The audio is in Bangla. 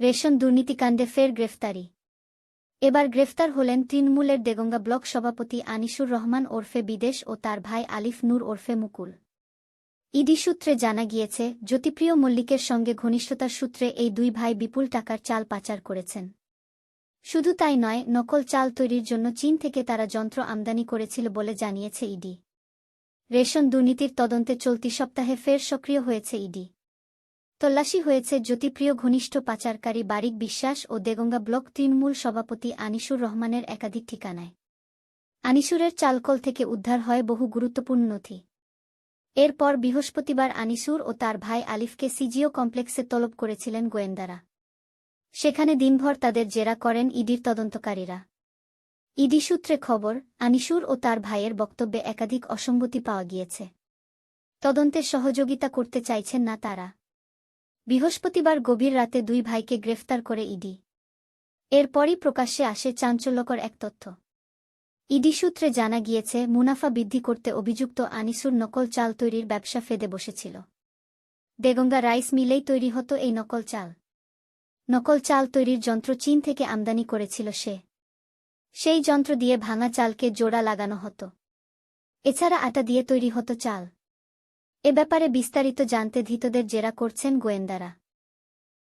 রেশন দুর্নীতিকাণ্ডে ফের গ্রেফতারি। এবার গ্রেফতার হলেন তৃণমূলের দেগঙ্গা ব্লক সভাপতি আনিসুর রহমান ওরফে বিদেশ ও তার ভাই আলিফ নূর ওরফে মুকুল। ইডি সূত্রে জানা গিয়েছে, জ্যোতিপ্রিয় মল্লিকের সঙ্গে ঘনিষ্ঠতার সূত্রে এই দুই ভাই বিপুল টাকার চাল পাচার করেছেন। শুধু তাই নয়, নকল চাল তৈরির জন্য চীন থেকে তারা যন্ত্র আমদানি করেছিল বলে জানিয়েছে ইডি। রেশন দুর্নীতির তদন্তে চলতি সপ্তাহে ফের সক্রিয় হয়েছে ইডি। তল্লাশি হয়েছে জ্যোতিপ্রিয় ঘনিষ্ঠ পাচারকারী বারিক বিশ্বাস ও দেগঙ্গা ব্লক তৃণমূল সভাপতি আনিসুর রহমানের একাধিক ঠিকানায়। আনিসুরের চালকল থেকে উদ্ধার হয় বহু গুরুত্বপূর্ণ নথি। এরপর বৃহস্পতিবার আনিসুর ও তার ভাই আলিফকে সিজিও কমপ্লেক্সে তলব করেছিলেন গোয়েন্দারা। সেখানে দিনভর তাদের জেরা করেন ইডির তদন্তকারীরা। ইডি সূত্রে খবর, আনিসুর ও তার ভাইয়ের বক্তব্যে একাধিক অসঙ্গতি পাওয়া গিয়েছে। তদন্তে সহযোগিতা করতে চাইছেন না তারা। বৃহস্পতিবার গভীর রাতে দুই ভাইকে গ্রেফতার করে ইডি। এরপরই প্রকাশ্যে আসে চাঞ্চল্যকর এক তথ্য। ইডি সূত্রে জানা গিয়েছে, মুনাফা বৃদ্ধি করতে অভিযুক্ত আনিসুর নকল চাল তৈরির ব্যবসা ফেদে বসেছিল। দেগঙ্গা রাইস মিলেই তৈরি হতো এই নকল চাল। নকল চাল তৈরির যন্ত্র চীন থেকে আমদানি করেছিল সে। সেই যন্ত্র দিয়ে ভাঙা চালকে জোড়া লাগানো হতো। এছাড়া আটা দিয়ে তৈরি হতো চাল। এ ব্যাপারে বিস্তারিত জানতে ধৃতদের জেরা করছেন গোয়েন্দারা।